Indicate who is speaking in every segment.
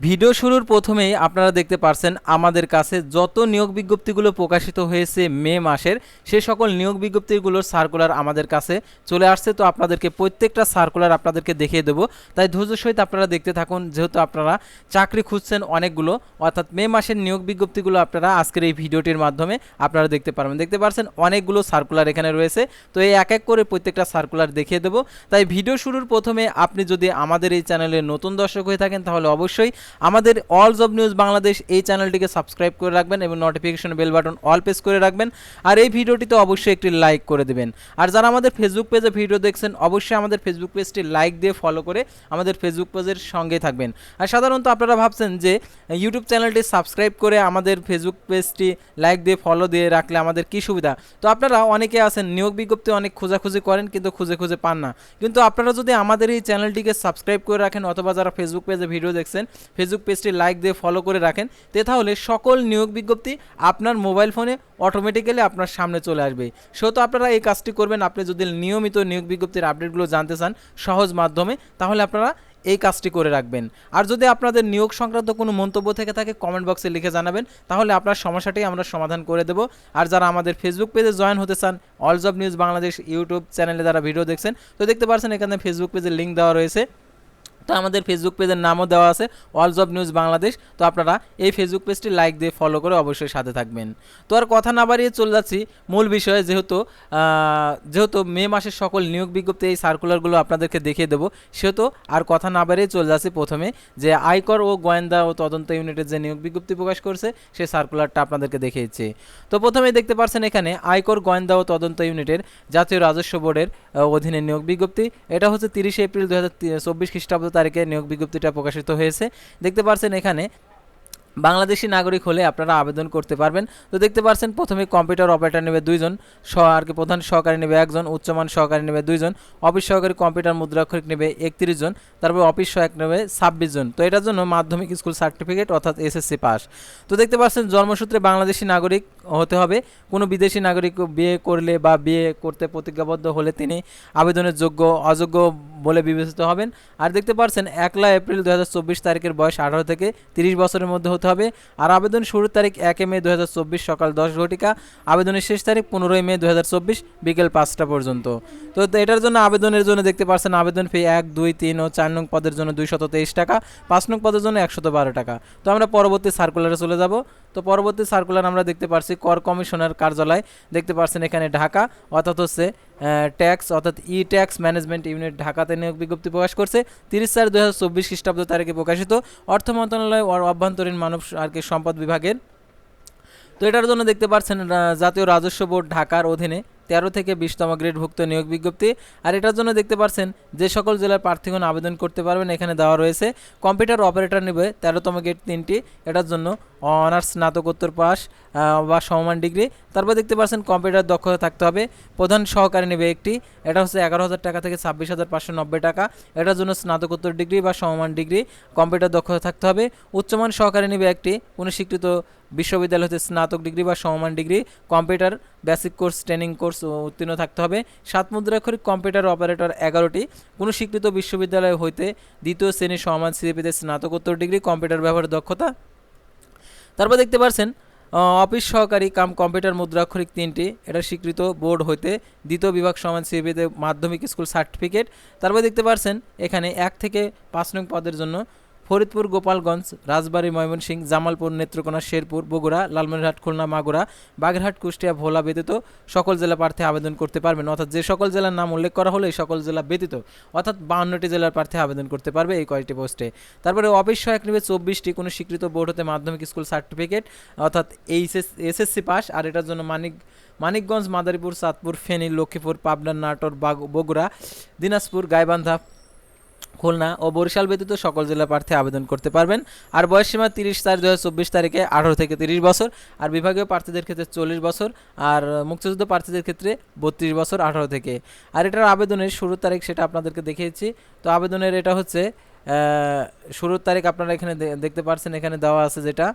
Speaker 1: Video শুরুর প্রথমেই আপনারা দেখতে পারছেন আমাদের কাছে যত নিয়োগ বিজ্ঞপ্তিগুলো প্রকাশিত হয়েছে মে মাসের, সে সকল নিয়োগ বিজ্ঞপ্তিগুলোর সার্কুলার আমাদের কাছে চলে আসছে। তো আপনাদেরকে প্রত্যেকটা সার্কুলার আপনাদেরকে দেখিয়ে দেবো। তাই ধৈর্য সহিত আপনারা দেখতে থাকুন, যেহেতু আপনারা চাকরি খুঁজছেন অনেকগুলো, অর্থাৎ মে মাসের নিয়োগ বিজ্ঞপ্তিগুলো আপনারা আজকের এই ভিডিওটির মাধ্যমে আপনারা দেখতে পারবেন। দেখতে পারছেন অনেকগুলো সার্কুলার এখানে রয়েছে। তো এই এক এক করে প্রত্যেকটা সার্কুলার দেখিয়ে দেবো। তাই ভিডিও শুরুর প্রথমে আপনি যদি আমাদের এই চ্যানেলে নতুন দর্শক হয়ে থাকেন, তাহলে অবশ্যই আমাদের অল জব নিউজ বাংলাদেশ এই চ্যানেলটিকে সাবস্ক্রাইব করে রাখবেন এবং notification bell button all press করে রাখবেন। আর এই ভিডিওটিতে অবশ্যই একটি লাইক করে দেবেন। আর যারা আমাদের ফেসবুক পেজে ভিডিও দেখছেন, অবশ্যই আমাদের ফেসবুক পেজটি লাইক দিয়ে ফলো করে আমাদের ফেসবুক পেজের সঙ্গে থাকবেন। আর সাধারণত আপনারা ভাবছেন যে ইউটিউব চ্যানেলটি সাবস্ক্রাইব করে আমাদের ফেসবুক পেজটি লাইক দিয়ে ফলো দিয়ে রাখলে আমাদের কী সুবিধা? তো আপনারা অনেকে আছেন, নিয়োগ বিজ্ঞপ্তি অনেক খোঁজাখুঁজি করেন কিন্তু খুঁজে খুঁজে পান না। কিন্তু আপনারা যদি আমাদের এই চ্যানেলটিকে সাবস্ক্রাইব করে রাখেন অথবা যারা ফেসবুক পেজে ভিডিও দেখছেন ফেসবুক পেজটি লাইক দিয়ে ফলো করে রাখেন। তে তাহলে সকল নিয়োগ বিজ্ঞপ্তি আপনার মোবাইল ফোনে অটোমেটিক্যালি আপনার সামনে চলে আসবে। সো তো আপনারা এই কাজটি করবেন। আপনি যদি নিয়মিত নিয়োগ বিজ্ঞপ্তির আপডেটগুলো জানতে চান সহজ মাধ্যমে, তাহলে আপনারা এই কাজটি করে রাখবেন। আর যদি আপনাদের নিয়োগ সংক্রান্ত কোনো মন্তব্য থেকে থাকে কমেন্ট বক্সে লিখে জানাবেন। তাহলে আপনার সমস্যাটি আমরা সমাধান করে দেব। আর যারা আমাদের ফেসবুক পেজে জয়েন হতে চান all job news Bangladesh YouTube চ্যানেলে যারা ভিডিও দেখছেন, তো দেখতে পারছেন এখানে ফেসবুক পেজের লিঙ্ক দেওয়া রয়েছে। তো আমাদের ফেসবুক পেজের নামও দেওয়া আছে অল জব নিউজ বাংলাদেশ তো আপনারা এই ফেসবুক পেজটি লাইক দিয়ে ফলো করে অবশ্যই সাথে থাকবেন। তো আর কথা না বাড়িয়ে চলে যাচ্ছি, মূল বিষয়ে যেহেতু যেহেতু মে মাসের সকল নিয়োগ বিজ্ঞপ্তি এই সার্কুলারগুলো আপনাদেরকে দেখিয়ে দেবো, সেহেতু আর কথা না বাড়িয়ে চলে যাচ্ছি প্রথমে, যে আয়কর ও গোয়েন্দা ও তদন্ত ইউনিটের যে নিয়োগ বিজ্ঞপ্তি প্রকাশ করছে সেই সার্কুলারটা আপনাদেরকে দেখিয়েছি। তো প্রথমেই দেখতে পাচ্ছেন এখানে আয়কর গোয়েন্দা ও তদন্ত ইউনিটের জাতীয় রাজস্ব বোর্ডের অধীনে নিয়োগ বিজ্ঞপ্তি। এটা হচ্ছে তিরিশে এপ্রিল দু হাজার চব্বিশ খ্রিস্টাব্দ তারিখে নিয়োগ বিজ্ঞপ্তিটা প্রকাশিত হয়েছে। দেখতে পাচ্ছেন এখানে বাংলাদেশি নাগরিক হলে আপনারা আবেদন করতে পারবেন। তো দেখতে পাচ্ছেন প্রথমে কম্পিউটার অপারেটর নেবে দুইজন স আর কি প্রধান সহকারী নেবে একজন, উচ্চমান সহকারী নেবে দুইজন, অফিস সহকারী কম্পিউটার মুদ্রাক্ষরিক নেবে একত্রিশ জন, তারপর অফিস সহায়ক নেবে ছাব্বিশ জন। তো এটার জন্য মাধ্যমিক স্কুল সার্টিফিকেট অর্থাৎ এসএসসি পাস। তো দেখতে পাচ্ছেন জন্মসূত্রে বাংলাদেশি নাগরিক হতে হবে। কোনো বিদেশি নাগরিক বিয়ে করলে বা বিয়ে করতে প্রতিজ্ঞাবদ্ধ হলে তিনি আবেদনের যোগ্য, অযোগ্য বলে বিবেচিত হবেন। আর দেখতে পাচ্ছেন একলা এপ্রিল দু হাজার চব্বিশ তারিখের বয়স আঠারো থেকে তিরিশ বছরের মধ্যে হতে হবে। আর আবেদন শুরুর তারিখ একে মে দু হাজার চব্বিশ সকাল দশ ঘটিকা। আবেদনের শেষ তারিখ পনেরোই মে দু হাজার চব্বিশ বিকেল পাঁচটা পর্যন্ত। তো এটার জন্য আবেদনের জন্য দেখতে পাচ্ছেন আবেদন ফি এক, দুই, তিন ও চার নং পদের জন্য দুইশত তেইশ টাকা, পাঁচ নং পদের জন্য একশত বারো টাকা। তো আমরা পরবর্তী সার্কুলারে চলে যাব। তো পরবর্তী সার্কুলার আমরা দেখতে পারছি, কর কমিশনার কার্যালয়। দেখতে পাচ্ছেন এখানে ঢাকা, অর্থাৎ হচ্ছে ট্যাক্স, অর্থাৎ ই ট্যাক্স ম্যানেজমেন্ট ইউনিট ঢাকাতে নিয়োগ বিজ্ঞপ্তি প্রকাশ করছে। তিরিশ চার দু হাজার চব্বিশ খ্রিস্টাব্দ তারিখে প্রকাশিত। অর্থ মন্ত্রণালয় অভ্যন্তরীণ মানব আর কি সম্পদ বিভাগের। তো এটার জন্য দেখতে পাচ্ছেন জাতীয় রাজস্ব বোর্ড ঢাকার অধীনে তেরো থেকে বিশতম গ্রেডভুক্ত নিয়োগ বিজ্ঞপ্তি। আর এটার জন্য দেখতে পাচ্ছেন যে সকল জেলার প্রার্থীগণ আবেদন করতে পারবেন, এখানে দেওয়া রয়েছে, কম্পিউটার অপারেটর নেবে, তেরোতম গ্রেড তিনটি, এটার জন্য অনার্স স্নাতকোত্তর পাস বা সমমান ডিগ্রি। তারপর দেখতে পাচ্ছেন কম্পিউটার দক্ষতা থাকতে হবে, প্রধান সহকারী নেবে একটি, এটা হচ্ছে এগারো হাজার টাকা থেকে ছাব্বিশ হাজার পাঁচশো নব্বই টাকা, এটার জন্য স্নাতকোত্তর ডিগ্রি বা সমমান ডিগ্রি, কম্পিউটার দক্ষতা থাকতে হবে, উচ্চমান সহকারী নেবে একটি কোনো স্বীকৃত বিশ্ববিদ্যালয় হতে স্নাতক ডিগ্রি বা সমমান degree, computer basic course, training course উত্তীর্ণ থাকতে হবে। সাত মুদ্রাক্ষরিক কম্পিউটার অপারেটর এগারোটি। কোনো স্বীকৃত বিশ্ববিদ্যালয় হইতে দ্বিতীয় শ্রেণির সমান সিএপিতে স্নাতকোত্তর ডিগ্রি, কম্পিউটার ব্যবহারের দক্ষতা। তারপর দেখতে পাচ্ছেন অফিস সহকারী কাম কম্পিউটার মুদ্রাক্ষরিক তিনটি। এটা স্বীকৃত বোর্ড হইতে দ্বিতীয় বিভাগ সমান সিবিতে মাধ্যমিক স্কুল সার্টিফিকেট। তারপর দেখতে পাচ্ছেন এখানে এক থেকে পাঁচ নং পদের জন্য ফরিদপুর, গোপালগঞ্জ, রাজবাড়ী, ময়মনসিংহ, জামালপুর, নেত্রকোনা, শেরপুর, বগুড়া, লালমনিরহাট, খুলনা, মাগুরা, বাগেরহাট, কুষ্টিয়া, ভোলা ব্যতীত সকল জেলা প্রার্থী আবেদন করতে পারবেন। অর্থাৎ যে সকল জেলার নাম উল্লেখ করা হলো, এই সকল জেলা ব্যতীত অর্থাৎ বাউন্নটি জেলার প্রার্থী আবেদন করতে পারবে এই কয়েকটি পোস্টে। তারপরে অফিস সহায়ক নেবে চব্বিশটি, কোনো স্বীকৃত বোর্ড হতে মাধ্যমিক স্কুল সার্টিফিকেট, অর্থাৎ এইচএস, এসএসসি পাস, আর এটার জন্য মানিক, মানিকগঞ্জ, মাদারীপুর, চাঁদপুর, ফেনী, লক্ষ্মীপুর, পাবনা, নাটোর, বাগ- বগুড়া, দিনাজপুর, গাইবান্ধা খুলনা ও বরিশাল ব্যতীত সকল জেলা প্রার্থী আবেদন করতে পারবেন। আর বয়সসীমা তিরিশ চার দু তারিখে আঠারো থেকে তিরিশ বছর। আর বিভাগীয় প্রার্থীদের ক্ষেত্রে চল্লিশ বছর। আর মুক্তিযুদ্ধ প্রার্থীদের ক্ষেত্রে বত্রিশ বছর আঠারো থেকে। আর এটার আবেদনের শুরুর তারিখ সেটা আপনাদেরকে দেখিয়েছি। তো আবেদনের এটা হচ্ছে শুরুর তারিখ আপনারা এখানে দেখতে পাচ্ছেন এখানে দেওয়া আছে যেটা।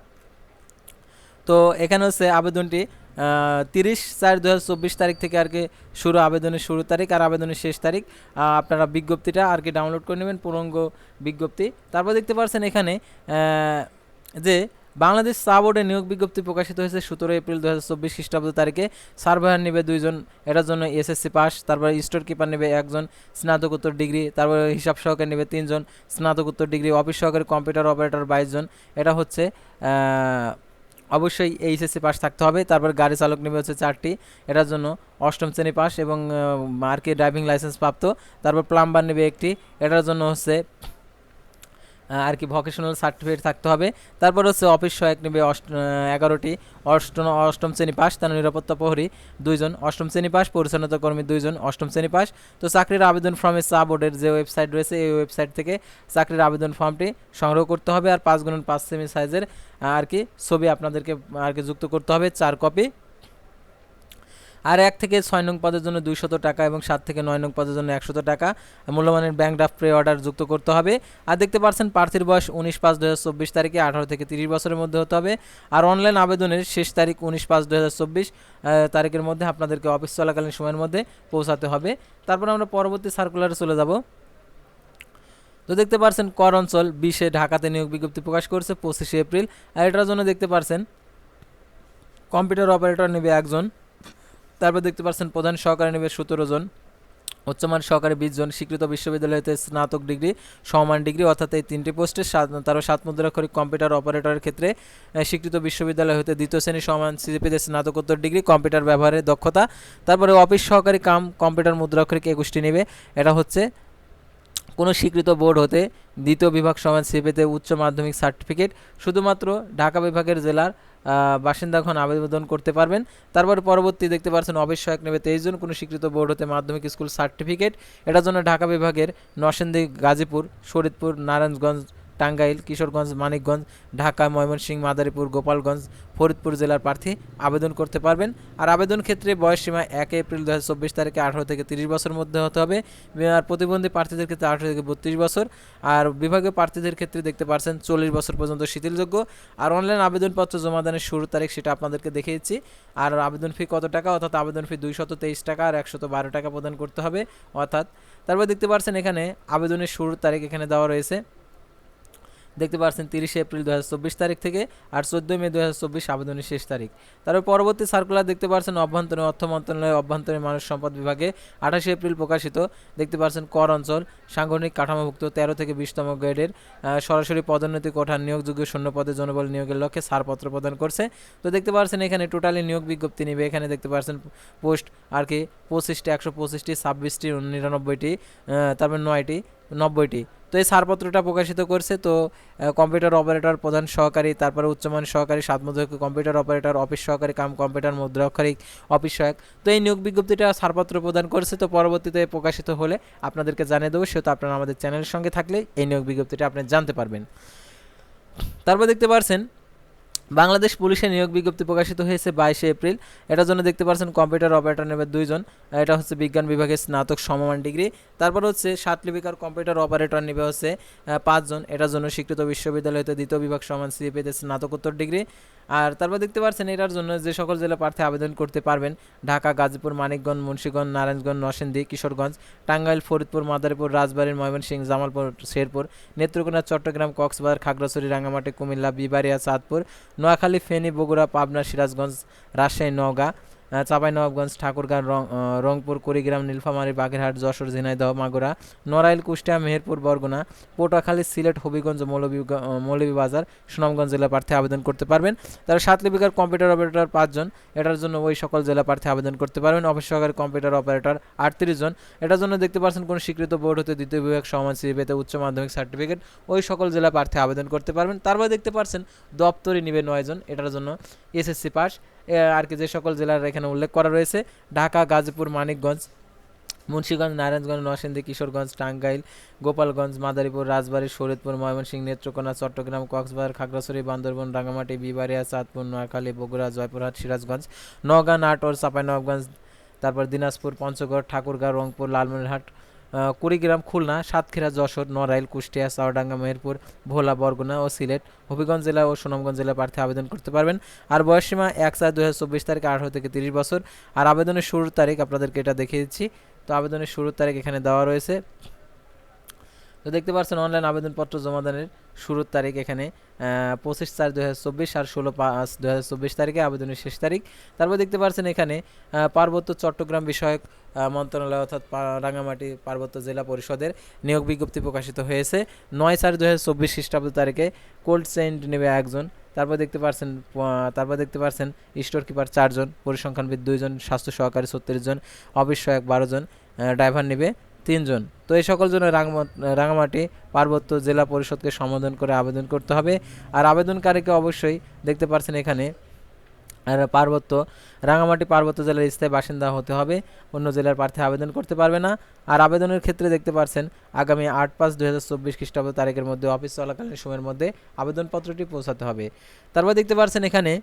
Speaker 1: তো এখানে হচ্ছে আবেদনটি তিরিশ চার দু তারিখ থেকে আর কি শুরু, আবেদনের শুরু তারিখ আর আবেদনের শেষ তারিখ। আপনারা বিজ্ঞপ্তিটা আর কি ডাউনলোড করে নেবেন পূর্ণাঙ্গ বিজ্ঞপ্তি। তারপর দেখতে পাচ্ছেন এখানে যে বাংলাদেশ চা বোর্ডে নিয়োগ বিজ্ঞপ্তি প্রকাশিত হয়েছে সতেরো এপ্রিল দু হাজার চব্বিশ খ্রিস্টাব্দ তারিখে। সার্ভার নেবে দুইজন, এটার জন্য এসএসসি পাস, তারপর স্টোর কিপার নেবে একজন, স্নাতকোত্তর ডিগ্রি, তারপর হিসাব সহকারী নেবে তিনজন, স্নাতকোত্তর ডিগ্রি, অফিস সহকারী কম্পিউটার অপারেটর বাইশজন এটা হচ্ছে অবশ্যই এইচএসসি পাস থাকতে হবে। তারপর গাড়ি চালক নেবে হচ্ছে চারটি। এটার জন্য অষ্টম শ্রেণি পাস এবং আর ড্রাইভিং লাইসেন্স প্রাপ্ত। তারপর প্লাম্বার নেবে একটি। এটার জন্য হচ্ছে আর কি ভকেশনাল সার্টিফিকেট থাকতে হবে। তারপর হচ্ছে অফিস সহায়ক নেবে অষ্ট এগারোটি। অষ্টম অষ্টম শ্রেণি পাস তার নিরাপত্তা প্রহরী দুইজন। অষ্টম শ্রেণি পাস পরিচ্ছন্নতা কর্মী দুইজন, অষ্টম শ্রেণি পাস তো চাকরির আবেদন ফর্মে চা বোর্ডের যে ওয়েবসাইট রয়েছে, এই ওয়েবসাইট থেকে চাকরির আবেদন ফর্মটি সংগ্রহ করতে হবে। আর পাঁচ গুণন পাঁচ সেমি সাইজের আর কি ছবি আপনাদেরকে, আর কি যুক্ত করতে হবে। চার কপি আর এক থেকে ছয় নং পদের জন্য দুইশত টাকা এবং সাত থেকে নয় নং পদের জন্য একশত টাকা। মূল্যমানের ব্যাংক ড্রাফট প্রে অর্ডার যুক্ত করতে হবে। আর দেখতে পাচ্ছেন প্রার্থীর বয়স উনিশ পাঁচ দু হাজার চব্বিশ তারিখে আঠারো থেকে তিরিশ বছরের মধ্যে হতে হবে। আর অনলাইন আবেদনের শেষ তারিখ উনিশ পাঁচ দু চব্বিশ তারিখের মধ্যে আপনাদেরকে অফিস চলাকালীন সময়ের মধ্যে পৌঁছাতে হবে। তারপর আমরা পরবর্তী সার্কুলারে চলে যাব। তো দেখতে পারছেন, কর অঞ্চল বিশে ঢাকাতে নিয়োগ বিজ্ঞপ্তি প্রকাশ করছে পঁচিশে এপ্রিল। আর এটার জন্য দেখতে পারছেন কম্পিউটার অপারেটর নেবে একজন। তারপর দেখতে পাচ্ছেন প্রধান সহকারী নেবে সতেরো জন, উচ্চমান সহকারে বিশ জন, স্বীকৃত বিশ্ববিদ্যালয়তে স্নাতক ডিগ্রি, সমান ডিগ্রি, অর্থাৎ এই তিনটি পোস্টে সাত, তারও সাত মুদ্রাক্ষরিক কম্পিউটার অপারেটরের ক্ষেত্রে স্বীকৃত বিশ্ববিদ্যালয় হতে দ্বিতীয় শ্রেণি, সমান সিজিপিতে স্নাতকোত্তর ডিগ্রি, কম্পিউটার ব্যবহারের দক্ষতা, তারপরে অফিস সহকারী কাম, কম্পিউটার মুদ্রাক্ষরিক একুশটি নেবে, এটা হচ্ছে কোনো স্বীকৃত বোর্ড হতে দ্বিতীয় বিভাগ সমান সিপিতে উচ্চ মাধ্যমিক সার্টিফিকেট শুধুমাত্র ঢাকা বিভাগের জেলার বাসিন্দাখন আবেদন করতে পারবেন। তারপর পরবর্তী দেখতে পাচ্ছেন এক নেবে তেইশ জন, কোনো স্বীকৃত বোর্ড হতে মাধ্যমিক স্কুল সার্টিফিকেট। এটার জন্য ঢাকা বিভাগের নরসিংদী, গাজীপুর, শরীদপুর, নারায়ণগঞ্জ টাঙ্গাইল, কিশোরগঞ্জ, মানিকগঞ্জ, ঢাকা, ময়মনসিংহ, মাদারীপুর, গোপালগঞ্জ, ফরিদপুর জেলার প্রার্থী আবেদন করতে পারবেন। আর আবেদন ক্ষেত্রে বয়স সীমা এক এপ্রিল দু চব্বিশ তারিখে আঠারো থেকে তিরিশ বছরের মধ্যে হতে হবে। আর প্রতিবন্ধী প্রার্থীদের ক্ষেত্রে আঠারো থেকে বত্রিশ বছর। আর বিভাগীয় প্রার্থীদের ক্ষেত্রে দেখতে পাচ্ছেন চল্লিশ বছর পর্যন্ত শিথিলযোগ্য। আর অনলাইন আবেদনপত্র জমা দানের শুরুর তারিখ সেটা আপনাদেরকে দেখিয়েছি। আর আবেদন ফি কত টাকা? অর্থাৎ আবেদন ফি দুইশত তেইশ টাকা আর একশত বারো টাকা প্রদান করতে হবে। অর্থাৎ, তারপর দেখতে পাচ্ছেন এখানে আবেদনের শুরুর তারিখ এখানে দেওয়া রয়েছে। দেখতে পাচ্ছেন তিরিশে এপ্রিল দু হাজার চব্বিশ তারিখ থেকে আর চোদ্দোই মে দু হাজার চব্বিশ আবেদনের শেষ তারিখ। তারপর পরবর্তী সার্কুলার দেখতে পাচ্ছেন অভ্যন্তরীণ অর্থ মন্ত্রণালয়, অভ্যন্তরীণ মানব সম্পদ বিভাগে আঠাশে এপ্রিল প্রকাশিত। দেখতে পাচ্ছেন কর অঞ্চল, সাংগঠনিক কাঠামোভুক্ত তেরো থেকে বিশতম গ্রেডের সরাসরি পদোন্নতি কোঠার নিয়োগযোগ্য শূন্য পদে জনবল নিয়োগের লক্ষ্যে ছাড়পত্র প্রদান করছে। তো দেখতে পাচ্ছেন এখানে টোটালি নিয়োগ বিজ্ঞপ্তি নিবে। এখানে দেখতে পাচ্ছেন পোস্ট আর কি পঁচিশটি, একশো পঁচিশটি, ছাব্বিশটি নিরানব্বইটি তারপর নয়টি, নব্বইটি। তো এই ছাড়পত্রটা প্রকাশিত করছে, তো কম্পিউটার অপারেটর প্রধান সহকারী, তারপরে উচ্চমান সহকারী, সাত মুদ্রক কম্পিউটার অপারেটর অফিস সহকারী, কাম কম্পিউটার মুদ্রা অক্ষরিক অফিস সহায়ক। তো এই নিয়োগ বিজ্ঞপ্তিটা ছাড়পত্র প্রদান করছে, তো পরবর্তীতে প্রকাশিত হলে আপনাদেরকে জানিয়ে দেবো, সেহেতু আপনারা আমাদের চ্যানেলের সঙ্গে থাকলে এই নিয়োগ বিজ্ঞপ্তিটা আপনি জানতে পারবেন। তারপর দেখতে পারছেন বাংলাদেশ পুলিশের নিয়োগ বিজ্ঞপ্তি প্রকাশিত হয়েছে বাইশে এপ্রিল। এটার জন্য দেখতে পাচ্ছেন কম্পিউটার অপারেটর নেবে দুইজন। এটা হচ্ছে বিজ্ঞান বিভাগের স্নাতক সমমান ডিগ্রি। তারপর হচ্ছে সাত লিপিকার কম্পিউটার অপারেটর নেবে হচ্ছে পাঁচজন। এটার জন্য স্বীকৃত বিশ্ববিদ্যালয় হতে দ্বিতীয় বিভাগ সমান সিএপিতে স্নাতকোত্তর ডিগ্রি। আর তারপর দেখতে পাচ্ছেন এটার জন্য যে সকল জেলা প্রার্থী আবেদন করতে পারবেন, ঢাকা, গাজীপুর, মানিকগঞ্জ, মুন্সিগঞ্জ, নারায়ণগঞ্জ, নরসিংদী, কিশোরগঞ্জ, টাঙ্গাইল, ফরিদপুর, মাদারীপুর রাজবাড়ী ময়মনসিংহ, জামালপুর, শেরপুর, নেত্রকোনা, চট্টগ্রাম, কক্সবাজার, খাগড়াছড়ি, রাঙ্গামাটি, কুমিল্লা বিবারিয়া চাঁদপুর নোয়াখালী ফেনী বগুড়া পাবনা সিরাজগঞ্জ রাজশাহী নওগাঁ। চাঁপাইনবাবগঞ্জ ঠাকুরগাঁ রং রংপুর, কুড়িগ্রাম, নীলফামারী, বাগেরহাট, যশোর, ঝিনাইদহ, মাগুরা, নড়াইল, কুষ্টিয়া, মেহেরপুর, বরগুনা, পটুয়াখালী, সিলেট, হবিগঞ্জ মৌলভী মৌলভীবাজার, সুনামগঞ্জ জেলা প্রার্থী আবেদন করতে পারবেন। তারা সাত লিপিকার কম্পিউটার অপারেটর পাঁচজন, এটার জন্য ওই সকল জেলা প্রার্থী আবেদন করতে পারবেন। অফিস সহকারী কম্পিউটার অপারেটর আটত্রিশ জন। এটার জন্য দেখতে পাচ্ছেন কোন স্বীকৃত বোর্ড হতে দ্বিতীয় বিভাগ সমান সিবিতে উচ্চ মাধ্যমিক সার্টিফিকেট। ওই সকল জেলা প্রার্থী আবেদন করতে পারবেন। তারপর দেখতে পাচ্ছেন দপ্তরে নিবে নয়জন এটার জন্য এসএসসি পাস। আর কি, যে সকল জেলার এখানে উল্লেখ করা রয়েছে। ঢাকা, গাজীপুর, মানিকগঞ্জ, মুন্সীগঞ্জ, নারায়ণগঞ্জ, নরসিংদী, কিশোরগঞ্জ, টাঙ্গাইল, গোপালগঞ্জ, মাদারীপুর, রাজবাড়ী শরীদপুর ময়মনসিংহ, নেত্রকোনা, চট্টগ্রাম, কক্সবাজার, খাগড়াছড়ি, বান্দরবন, রাঙ্গামাটি বিবারিয়া চাঁদপুর, নোয়াখালী, বগুড়া, জয়পুরহাট, সিরাজগঞ্জ, নওগাঁ, নাটোর, চাঁপাইনবাবগঞ্জ, তারপর দিনাজপুর, পঞ্চগড়, ঠাকুরগাঁও, রংপুর, লালমনিরহাট কুড়িগ্রাম, খুলনা, সাতক্ষীরা, যশোর, নড়াইল, কুষ্টিয়া চাওয়াডাঙ্গা মেহেরপুর, ভোলা, বরগুনা ও সিলেট, হবিগঞ্জ জেলা ও সুনামগঞ্জ জেলা প্রার্থী আবেদন করতে পারবেন। আর বয়সসীমা এক চার দু হাজার চব্বিশ তারিখে, আঠারো থেকে তিরিশ বছর। আর আবেদনের শুরুর তারিখ আপনাদেরকে এটা দেখিয়ে দিচ্ছি। তো আবেদনের শুরুর তারিখ এখানে দেওয়া রয়েছে। তো দেখতে পাচ্ছেন অনলাইন আবেদনপত্র জমা দানের শুরুর তারিখ এখানে পঁচিশ চার দু আর ষোলো পাঁচ দু তারিখে আবেদনের শেষ তারিখ। তারপর দেখতে পাচ্ছেন এখানে পার্বত্য চট্টগ্রাম বিষয়ক মন্ত্রণালয় অর্থাৎ রাঙামাটি পার্বত্য জেলা পরিষদের নিয়োগ বিজ্ঞপ্তি প্রকাশিত হয়েছে। নয় চার দু হাজার চব্বিশ খ্রিস্টাব্দ তারিখে কোল্ড চেইন নেবে একজন। তারপর দেখতে পাচ্ছেন তারপর দেখতে পাচ্ছেন স্টোর কিপার চারজন পরিসংখ্যানবিদ দুইজন, স্বাস্থ্য সহকারী ছত্রিশ জন, অফিস বারো জন ড্রাইভার নেবে। তিনজন। তো এই সকল জন্য রাঙামা- রাঙামাটি পার্বত্য জেলা পরিষদকে সম্বোধন করে আবেদন করতে হবে। আর আবেদনকারীকে অবশ্যই দেখতে পাচ্ছেন এখানে, আর পার্বত্য, রাঙামাটি পার্বত্য জেলার স্থায়ী বাসিন্দা হতে হবে। অন্য জেলার প্রার্থী আবেদন করতে পারবে না। আর আবেদনের ক্ষেত্রে দেখতে পাচ্ছেন আগামী আট পাঁচ দুই হাজার চব্বিশ খ্রিস্টাব্দ তারিখের মধ্যে অফিস চলাকালীন সময়ের মধ্যে আবেদনপত্রটি পৌঁছাতে হবে। তারপর দেখতে পাচ্ছেন এখানে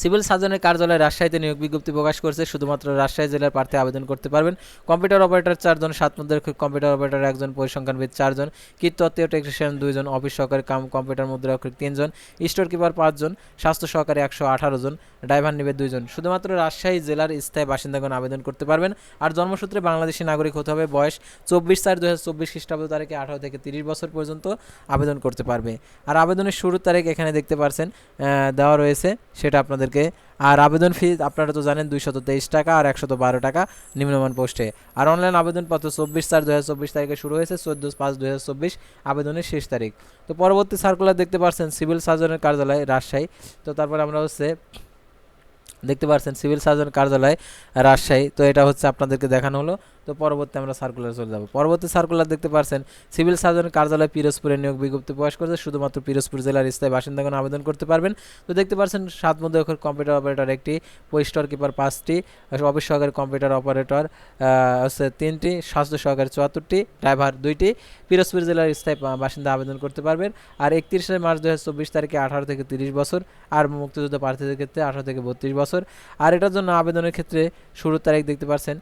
Speaker 1: সিভিল সার্জনের কার্যালয় রাজশাহীতে নিয়োগ বিজ্ঞপ্তি প্রকাশ করছে। শুধুমাত্র রাজশাহী জেলার প্রার্থী আবেদন করতে পারবেন। কম্পিউটার অপারেটর চারজন, সাত মুদ্রাক্ষরিক কম্পিউটার অপারেটর একজন, পরিসংখ্যানবিদ চারজন কীর্তত্ত্বীয় টেকনিশিয়ান দুইজন, অফিস সহকারী কাম কম্পিউটার মুদ্রাক্ষরিক তিনজন, স্টোর কিপার পাঁচজন, স্বাস্থ্য সহকারী একশো আঠারো জন, ড্রাইভার নেবে দুইজন। শুধুমাত্র রাজশাহী জেলার স্থায়ী বাসিন্দাগণ আবেদন করতে পারবেন। আর জন্মসূত্রে বাংলাদেশি নাগরিক হতে হবে বয়স চব্বিশ চার দু হাজার চব্বিশ খ্রিস্টাব্দ তারিখে আঠারো থেকে তিরিশ বছর পর্যন্ত আবেদন করতে পারবে। আর আবেদনের শুরুর তারিখ এখানে দেখতে পারছেন দেওয়া রয়েছে, সেটা আপনাদেরকে। আর আবেদন ফি আপনারা তো জানেন দুইশত তেইশ টাকা আর একশত বারো টাকা নিম্নমান পোস্টে। আর অনলাইন আবেদনপত্র চব্বিশ চার দু হাজার চব্বিশ তারিখে শুরু হয়েছে চোদ্দ পাঁচ দু আবেদনের শেষ তারিখ। তো পরবর্তী সার্কুলার দেখতে পাচ্ছেন সিভিল সার্জনের কার্যালয় রাজশাহী। তো তারপর আমরা হচ্ছে দেখতে পাচ্ছেন সিভিল সার্জন কার্যালয় রাজশাহী। তো এটা হচ্ছে আপনাদেরকে দেখানো হলো। তো পরবর্তী আমরা সার্কুলার চলে যাব। পরবর্তী সার্কুলার দেখতে পারছেন সিভিল সার্জন কার্যালয় পিরোজপুরে নিয়োগ বিজ্ঞপ্তি প্রকাশ করেছে। শুধুমাত্র পিরোজপুর জেলার স্থায়ী বাসিন্দাগণ আবেদন করতে পারবেন। তো দেখতে পাচ্ছেন সাত মধ্যে কম্পিউটার অপারেটর একটি স্টোর কিপার পাঁচটি, অফিস সহকারী কম্পিউটার অপারেটর হচ্ছে তিনটি, স্বাস্থ্য সহকারী চুয়াত্তরটি ড্রাইভার দুইটি। পিরোজপুর জেলার স্থায়ী বাসিন্দা আবেদন করতে পারবেন। আর একত্রিশে মার্চ দু হাজার চব্বিশ তারিখে আঠারো থেকে তিরিশ বছর, আর মুক্তিযুদ্ধ প্রার্থীদের ক্ষেত্রে আঠারো থেকে বত্রিশ বছর। আর এটার জন্য আবেদনের ক্ষেত্রে শুরুর তারিখ দেখতে পাচ্ছেন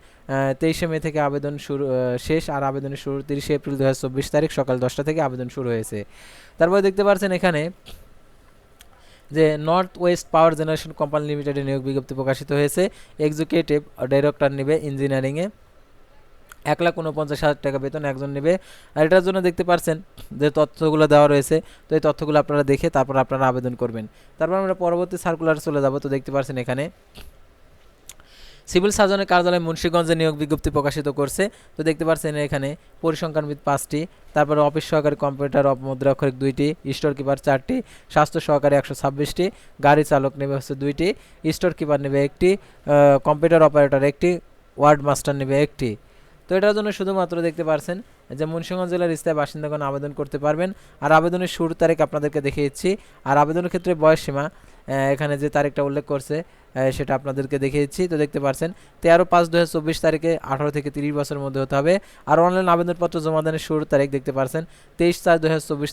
Speaker 1: তেইশে মে থেকে আবেদন শুরু শেষ আর আবেদনের শুরু তিরিশে এপ্রিল দু হাজার চব্বিশ তারিখ সকাল দশটা থেকে আবেদন শুরু হয়েছে। তারপরে দেখতে পাচ্ছেন এখানে যে north west power generation company লিমিটেডের নিয়োগ বিজ্ঞপ্তি প্রকাশিত হয়েছে। এক্সিকিউটিভ ডাইরেক্টর নেবে ইঞ্জিনিয়ারিংয়ে এক লাখ উনপঞ্চাশ হাজার টাকা বেতন একজন নেবে। আর এটার জন্য দেখতে পাচ্ছেন যে তথ্যগুলো দেওয়া রয়েছে। তো এই তথ্যগুলো আপনারা দেখে তারপর আপনারা আবেদন করবেন। তারপর আমরা পরবর্তী সার্কুলার চলে যাব। তো দেখতে পাচ্ছেন এখানে সিভিল সার্জনের কার্যালয় মুন্সিগঞ্জে নিয়োগ বিজ্ঞপ্তি প্রকাশিত করছে। তো দেখতে পাচ্ছেন এখানে পরিসংখ্যানবিদ পাঁচটি তারপরে অফিস সহকারী কম্পিউটার মুদ্রাক্ষরিক দুইটি স্টোর কিপার চারটি স্বাস্থ্য সহকারী একশো ছাব্বিশটি গাড়ি চালক নেবে হচ্ছে দুইটি স্টোর কিপার নেবে একটি কম্পিউটার অপারেটর একটি ওয়ার্ড মাস্টার নেবে একটি। তো এটার জন্য শুধুমাত্র দেখতে পারছেন যে মুন্সিগঞ্জ জেলার স্থায়ী বাসিন্দাগণ আবেদন করতে পারবেন। আর আবেদনের শুরুর তারিখ আপনাদেরকে দেখিয়ে দিচ্ছি আর আবেদনের ক্ষেত্রে বয়স সীমা আহ, এখানে যে তারিখটা উল্লেখ করছে সেটা আপনাদেরকে দেখিয়ে দিচ্ছি। তো দেখতে পাচ্ছেন, তেরো পাঁচ দু হাজার চব্বিশ তারিখে আঠারো থেকে তিরিশ বছরের মধ্যে হতে হবে। আর অনলাইন আবেদনপত্র জমা দানের শুরুর তারিখ দেখতে পাচ্ছেন, তেইশ চার দু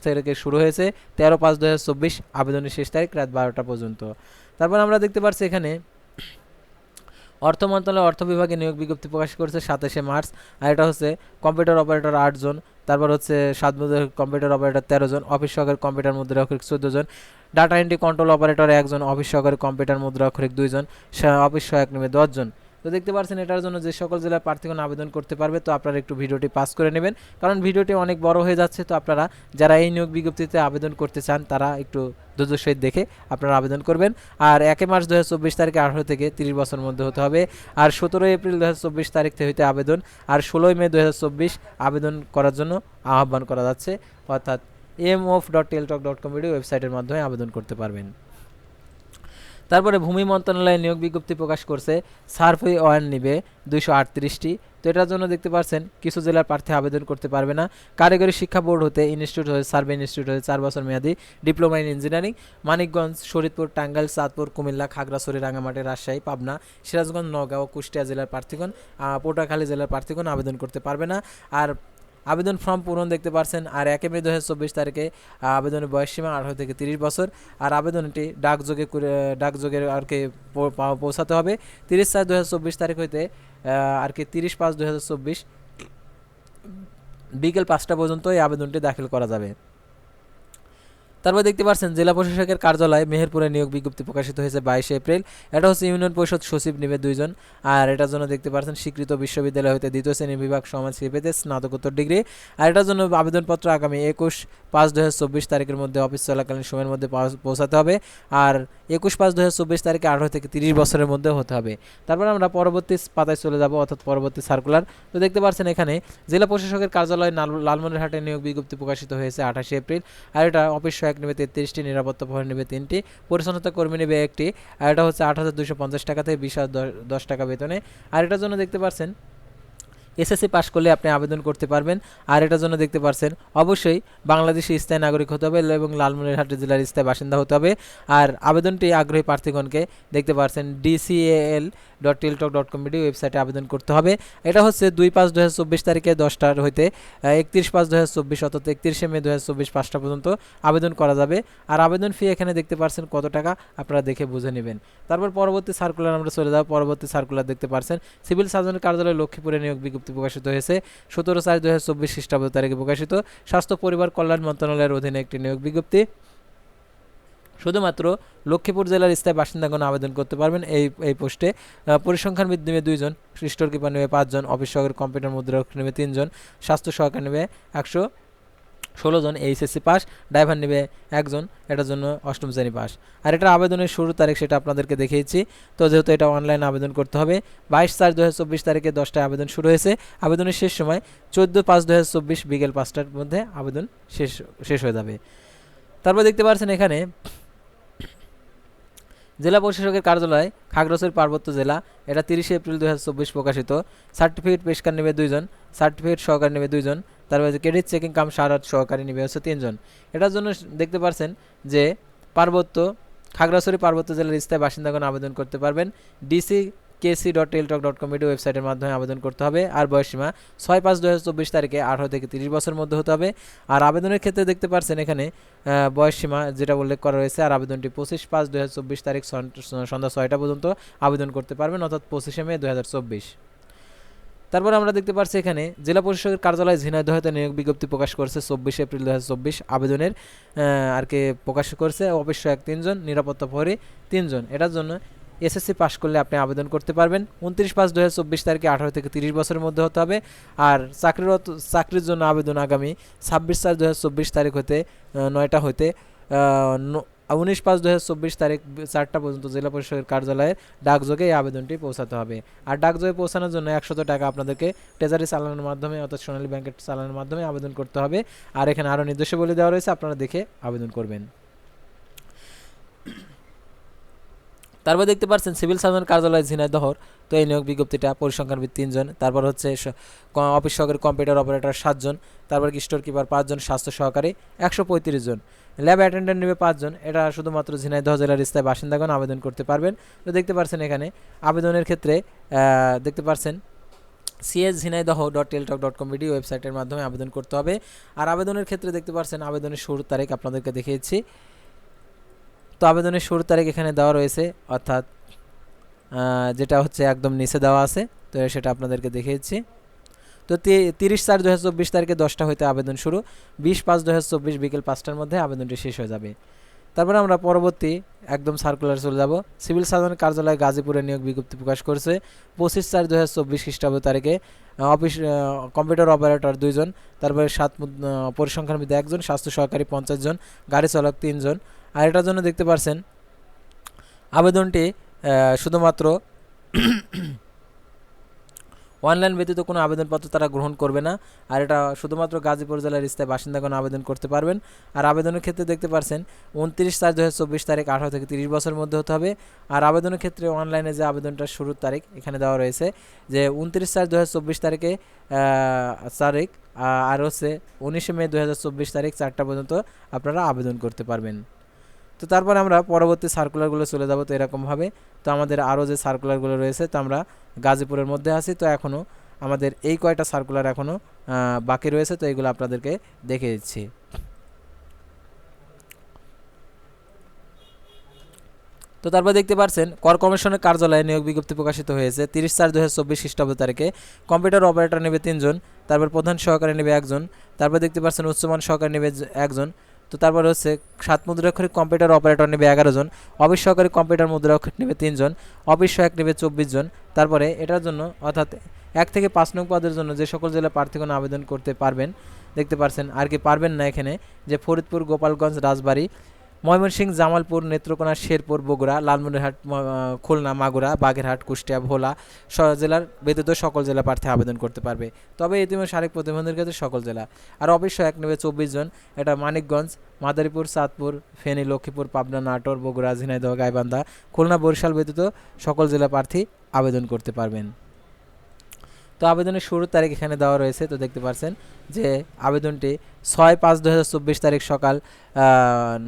Speaker 1: তারিখে শুরু হয়েছে, তেরো পাঁচ দু আবেদনের শেষ তারিখ রাত বারোটা পর্যন্ত। তারপর আমরা দেখতে পাচ্ছি এখানে, অর্থ মন্ত্রণালয় অর্থ বিভাগে নিয়োগ বিজ্ঞপ্তি প্রকাশ করেছে সাতাশে মার্চ, আর এটা হচ্ছে কম্পিউটার অপারেটর আটজন তারপর হচ্ছে সাত মুদ্রা কম্পিউটার অপারেটর তেরো জন, অফিস সহকারী কম্পিউটার অক্ষরিক চোদ্দ জন ডাটা এন্ট্রি কন্ট্রোল অপারেটর একজন অফিস সহকারী কম্পিউটার মুদ্রা অক্ষরিক দুইজন অফিস সহায়ক নেবে দশজন। তো দেখতে পাচ্ছেন এটার জন্য যে সকল জেলার প্রার্থীগণ আবেদন করতে পারবে, তো আপনারা একটু ভিডিওটি পাস করে নেবেন। কারণ ভিডিওটি অনেক বড় হয়ে যাচ্ছে, তো আপনারা যারা এই নিয়োগ বিজ্ঞপ্তিতে আবেদন করতে চান, তারা একটু ধৈর্য সহিত দেখে আপনারা আবেদন করবেন। আর একে মার্চ দু হাজার চব্বিশ তারিখে আঠারো থেকে তিরিশ বছরের মধ্যে হতে হবে। আর সতেরোই এপ্রিল দু হাজার চব্বিশ তারিখ থেকে হইতে আবেদন। আর ষোলোই মে দু হাজার চব্বিশ আবেদন করার জন্য আহ্বান করা যাচ্ছে। অর্থাৎ M of dot Teletalk dot com ওয়েবসাইটের মাধ্যমে আবেদন করতে পারবেন। তারপরে ভূমি মন্ত্রণালয় নিয়োগ বিজ্ঞপ্তি প্রকাশ করছে সার্ভে ওয়ান নিবে দুইশো আটত্রিশটি। তো এটার জন্য দেখতে পাচ্ছেন কিছু জেলার প্রার্থী আবেদন করতে পারবে না। কারিগরি শিক্ষা বোর্ড হতে ইনস্টিটিউট হতে সার্ভে ইনস্টিটিউট হতে চার বছর মেয়াদী diploma in engineering Manikganj Shariatpur Tangail Chandpur Comilla Khagrachari Rangamati Rajshahi Pabna Sirajganj Naogaon Kushtia জেলার প্রার্থীগণ আহ, পটুয়াখালী জেলার প্রার্থীগণ আবেদন করতে পারবে না। আর আবেদন ফর্ম পূরণ দেখতে পারছেন আর একে মে দু চব্বিশ তারিখে আবেদনের বয়সসীমা আঠারো থেকে তিরিশ বছর আর আবেদনটি ডাকযোগে ডাকযোগে আর কি পৌঁছাতে হবে। তিরিশ চার দু তারিখ হইতে আর কি তিরিশ পাঁচ দু চব্বিশ বিকেল পাঁচটা পর্যন্ত এই আবেদনটি দাখিল করা যাবে। তারপর দেখতে পাচ্ছেন, জেলা প্রশাসকের কার্যালয়ে মেহেরপুরে নিয়োগ বিজ্ঞপ্তি প্রকাশিত হয়েছে বাইশে এপ্রিল। এটা হচ্ছে ইউনিয়ন পরিষদ সচিব নেবে দুইজন। আর এটার জন্য দেখতে পাচ্ছেন, স্বীকৃত বিশ্ববিদ্যালয় হতে দ্বিতীয় শ্রেণি বিভাগ সমাজ পেতে স্নাতকোত্তর ডিগ্রি। আর এটার জন্য আবেদনপত্র আগামী একুশ পাঁচ দু তারিখের মধ্যে অফিস চলাকালীন সময়ের মধ্যে পৌঁছাতে হবে। আর একুশ পাঁচ দু তারিখে আঠারো থেকে তিরিশ বছরের মধ্যে হতে হবে। তারপর আমরা পরবর্তী পাতায় চলে যাব অর্থাৎ পরবর্তী সার্কুলার তো দেখতে পাচ্ছেন এখানে জেলা প্রশাসকের কার্যালয় লাল- লালমনিরহাটে নিয়োগ বিজ্ঞপ্তি প্রকাশিত হয়েছে আঠাশে এপ্রিল। আর এটা অফিস সহায়ক নেবে তেত্রিশটি, নিরাপত্তা প্রহরী নেবে তিনটি, পরিচ্ছন্নতা কর্মী নেবে একটি। আর এটা হচ্ছে আট হাজার দুশো পঞ্চাশ টাকা থেকে বিশ হাজার দশ টাকা বেতনে। আর এটার জন্য দেখতে পাচ্ছেন এসএসসি পাস করলে আপনি আবেদন করতে পারবেন। আর এটার জন্য দেখতে পারছেন, অবশ্যই বাংলাদেশি স্থায়ী নাগরিক হতে হবে এবং লালমনিরহাট জেলার স্থায়ী বাসিন্দা হতে হবে। আর আবেদনটি আগ্রহী প্রার্থীগণকে দেখতে পারছেন DCL dot Teletalk dot com ওয়েবসাইটে আবেদন করতে হবে। এটা হচ্ছে দুই পাঁচ দু তারিখে দশটার হইতে একত্রিশ পাঁচ দু অর্থাৎ একত্রিশে মে দু হাজার চব্বিশ পাঁচটা পর্যন্ত আবেদন করা যাবে। আর আবেদন ফি এখানে দেখতে পাচ্ছেন কত টাকা, আপনারা দেখে বুঝে নেবেন। তারপর পরবর্তী সার্কুলার আমরা চলে যাব, পরবর্তী সার্কুলার দেখতে পাচ্ছেন সিভিল সার্জনের কার্যালয় লক্ষ্মীপুরে নিয়োগ বিজ্ঞপ্তি প্রকাশিত হয়েছে। সতেরো চার দু হাজার চব্বিশ খ্রিস্টাব্দ তারিখে প্রকাশিত। স্বাস্থ্য, পরিবার, কল্যাণ মন্ত্রণালয়ের অধীনে একটি নিয়োগ বিজ্ঞপ্তি। শুধুমাত্র লক্ষ্মীপুর জেলার স্থায়ী বাসিন্দাগণ আবেদন করতে পারবেন এই এই পোস্টে। পরিসংখ্যান বিদ নেবে দুইজন খ্রিস্টর কিপার নেবে পাঁচজন, অফিস সহকারী কম্পিউটার মুদ্রাক্ষর নেবে তিনজন, স্বাস্থ্য সহকারী নেবে একশো ষোলো জন, এইচএসসি পাস, ড্রাইভার নেবে একজন, এটার জন্য অষ্টম শ্রেণি পাস। আর এটা আবেদনের শুরু তারিখ সেটা আপনাদেরকে দেখিয়েছি। তো যেহেতু এটা অনলাইনে আবেদন করতে হবে, বাইশ চার দু তারিখে দশটায় আবেদন শুরু হয়েছে। আবেদনের শেষ সময় চোদ্দ পাঁচ দু বিকেল পাঁচটার মধ্যে আবেদন শেষ শেষ হয়ে যাবে। তারপর দেখতে পাচ্ছেন এখানে জেলা প্রশাসকের কার্যালয়, খাগড়াছড়ি পার্বত্য জেলা। এটা তিরিশে এপ্রিল দু হাজার চব্বিশ প্রকাশিত। সার্টিফিকেট পেশকার নেবে দুইজন, সার্টিফিকেট সহকারী নেবে দুইজন তারপরে ক্রেডিট চেকিং কাম সারাত সহকারী নেবে হচ্ছে তিনজন। এটার জন্য দেখতে পারছেন যে পার্বত্য, খাগড়াছড়ি পার্বত্য জেলার স্থায়ী বাসিন্দাগণ আবেদন করতে পারবেন। DC KC dot Teletalk dot com ওয়েবসাইটের মাধ্যমে আবেদন করতে হবে। আর বয়সীমা ছয় পাঁচ দু হাজার চব্বিশ তারিখে আঠারো থেকে তিরিশ বছরের মধ্যে হতে হবে। আর আবেদনের ক্ষেত্রে দেখতে পাচ্ছেন এখানে বয়সসীমা যেটা উল্লেখ করা রয়েছে, আর আবেদনটি পঁচিশ পাঁচ দু তারিখ সন- সন্ধ্যা ছয়টা পর্যন্ত আবেদন করতে পারবেন, অর্থাৎ পঁচিশে মে দু হাজার চব্বিশ। তারপর আমরা দেখতে পাচ্ছি এখানে, জেলা প্রশাসকের কার্যালয় ঝিনাইদহতে নিয়োগ বিজ্ঞপ্তি প্রকাশ করেছে চব্বিশে এপ্রিল দু হাজার চব্বিশ আবেদনের আর কি প্রকাশ করেছে, অবশ্যই এক তিনজন, নিরাপত্তা প্রহরী তিনজন। এটার জন্য এসএসসি পাস করলে আপনি আবেদন করতে পারবেন। উনত্রিশ পাঁচ দু হাজার চব্বিশ তারিখে আঠারো থেকে তিরিশ বছরের মধ্যে হতে হবে। আর চাকরিরত, চাকরির জন্য আবেদন আগামী ছাব্বিশ চার দু হাজার চব্বিশ তারিখ হতে নয়টা হতে উনিশ পাঁচ দু হাজার চব্বিশ তারিখ চারটা পর্যন্ত জেলা পরিষদের কার্যালয়ের ডাকযোগে এই আবেদনটি পৌঁছাতে হবে। আর ডাকযোগে পৌঁছানোর জন্য একশত টাকা আপনাদেরকে ট্রেজারি চালানোর মাধ্যমে অর্থাৎ সোনালী ব্যাংকের চালানোর মাধ্যমে আবেদন করতে হবে। আর এখানে আরও নির্দেশাবলী দেওয়া রয়েছে, আপনারা দেখে আবেদন করবেন। তারপর দেখতে পাচ্ছেন সিভিল সার্জন কার্যালয় ঝিনাইদহর তো এই নিয়োগ বিজ্ঞপ্তিটা পরিসংখ্যানবিদ তিনজন। তারপর হচ্ছে অফিস সহকারী কম্পিউটার অপারেটর সাতজন, তারপর স্টোর কিপার পাঁচজন, স্বাস্থ্য সহকারী একশো পঁয়ত্রিশ জন। ল্যাব অ্যাটেন্ডেন্ট নেবে পাঁচজন, এটা শুধুমাত্র ঝিনাইদহ জেলার স্থায়ী বাসিন্দাগণ আবেদন করতে পারবেন। তো দেখতে পাচ্ছেন এখানে আবেদনের ক্ষেত্রে দেখতে পাচ্ছেন CS Jhenaidah dot Teletalk dot com video ওয়েবসাইটের মাধ্যমে আবেদন করতে হবে। আর আবেদনের ক্ষেত্রে দেখতে পাচ্ছেন আবেদনের শুরুর তারিখ আপনাদেরকে দেখিয়েছি। তো আবেদনের শুরুর তারিখ এখানে দেওয়া রয়েছে, অর্থাৎ যেটা হচ্ছে একদম নিচে দেওয়া আছে, তো সেটা আপনাদেরকে দেখিয়েছি। তো তিরিশ চার দু তারিখে দশটা হইতে আবেদন শুরু, বিশ পাঁচ দু হাজার চব্বিশ বিকেল পাঁচটার মধ্যে আবেদনটি শেষ হয়ে যাবে। তারপরে আমরা পরবর্তী একদম সার্কুলার চলে যাব। সিভিল সার্জন কার্যালয় গাজীপুরে নিয়োগ বিজ্ঞপ্তি প্রকাশ করেছে, পঁচিশ চার দু হাজার চব্বিশ খ্রিস্টাব্দ তারিখে অফিস কম্পিউটার অপারেটর দুইজন, তারপরে সাত পরিসংখ্যানবিদ একজন, স্বাস্থ্য সহকারী পঞ্চাশ জন, গাড়ি চালক তিনজন আর এটার জন্য দেখতে পারছেন, আবেদনটি শুধুমাত্র অনলাইন ব্যতীত কোনো আবেদনপত্র তারা গ্রহণ করবে না। আর এটা শুধুমাত্র গাজীপুর জেলার স্থায়ী বাসিন্দাগণ আবেদন করতে পারবেন। আর আবেদনের ক্ষেত্রে দেখতে পারছেন, উনত্রিশ চার দু তারিখ আঠারো থেকে তিরিশ বছরের মধ্যে হতে হবে। আর আবেদনের ক্ষেত্রে অনলাইনে যে আবেদনটার শুরুর তারিখ এখানে দেওয়া রয়েছে, যে উনত্রিশ চার দু তারিখে তারিখ আর হচ্ছে উনিশে মে দু হাজার চব্বিশ তারিখ চারটা পর্যন্ত আপনারা আবেদন করতে পারবেন। তো তারপর আমরা পরবর্তী সার্কুলারগুলো চলে যাব তো এরকমভাবে। তো আমাদের আরও যে সার্কুলারগুলো রয়েছে, তো আমরা গাজীপুরের মধ্যে আছি। তো এখনও আমাদের এই কয়টা সার্কুলার এখনও বাকি রয়েছে। তো এগুলো আপনাদেরকে দেখে দিচ্ছি। তো তারপর দেখতে পাচ্ছেন কর কমিশনের কার্যালয়ে নিয়োগ বিজ্ঞপ্তি প্রকাশিত হয়েছে। তিরিশ চার দু হাজার চব্বিশ খ্রিস্টাব্দ তারিখে। কম্পিউটার অপারেটর নেবে তিনজন, তারপর প্রধান সহকারী নেবে একজন। তারপর দেখতে পাচ্ছেন উচ্চমান সহকারী নেবে একজন। তো তারপরে হচ্ছে সাত মুদ্রাক্ষরিক কম্পিউটার অপারেটর নেবে এগারো জন অফিস সহকারী কম্পিউটার মুদ্রাক্ষর নেবে তিনজন অফিস সহায়ক নেবে চব্বিশ জন। তারপরে এটার জন্য অর্থাৎ এক থেকে পাঁচ নং পদের জন্য যে সকল জেলা প্রার্থীগণ আবেদন করতে পারবেন, দেখতে পারছেন। আর কি পারবেন না এখানে, যে ফরিদপুর, গোপালগঞ্জ, রাজবাড়ী ময়মনসিংহ, জামালপুর, নেত্রকোনা, শেরপুর, বগুড়া, লালমনিরহাট খুলনা, মাগুরা, বাগেরহাট, কুষ্টিয়া, ভোলা জেলার ব্যতীত সকল জেলা প্রার্থী আবেদন করতে পারবে। তবে ইতিমধ্যে শারীরিক প্রতিবন্ধীর ক্ষেত্রে সকল জেলা। আর অবশ্যই এক নেবে চব্বিশ জন, এটা মানিকগঞ্জ, মাদারীপুর, চাঁদপুর, ফেনী, লক্ষ্মীপুর, পাবনা, নাটোর, বগুড়া, ঝিনাইদহ, গাইবান্ধা, খুলনা, বরিশাল ব্যতীত সকল জেলা প্রার্থী আবেদন করতে পারবেন। তো আবেদনের শুরুর তারিখ এখানে দেওয়া রয়েছে, তো দেখতে পাচ্ছেন যে আবেদনটি ছয় পাঁচ দু তারিখ সকাল